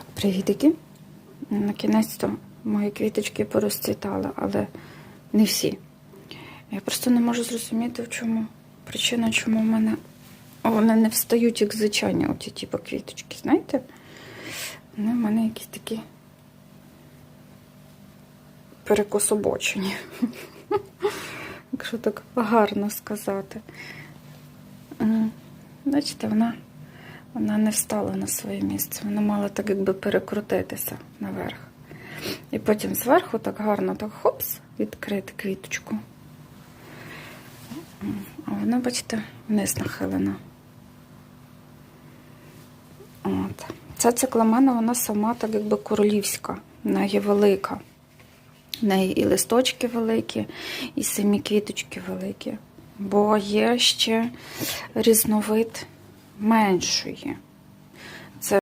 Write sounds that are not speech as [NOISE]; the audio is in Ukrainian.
Так, привітики. На кінець-то мої квіточки порозцвітали, але не всі. Я просто не можу зрозуміти, в чому причина, чому в мене вони не встають, як звичайні, оці типу квіточки, знаєте? Вони в мене якісь такі перекособочені. [LAUGHS] Якщо так гарно сказати. М, Бачите, вона, вона не встала на своє місце. Вона мала так якби перекрутитися наверх. І потім зверху так гарно так хопс, відкрити квіточку. А вона, бачите, вниз нахилена. От. Ця цикламена, вона сама так якби королівська, вона є велика. В неї і листочки великі, і самі квіточки великі. Бо є ще різновид меншої.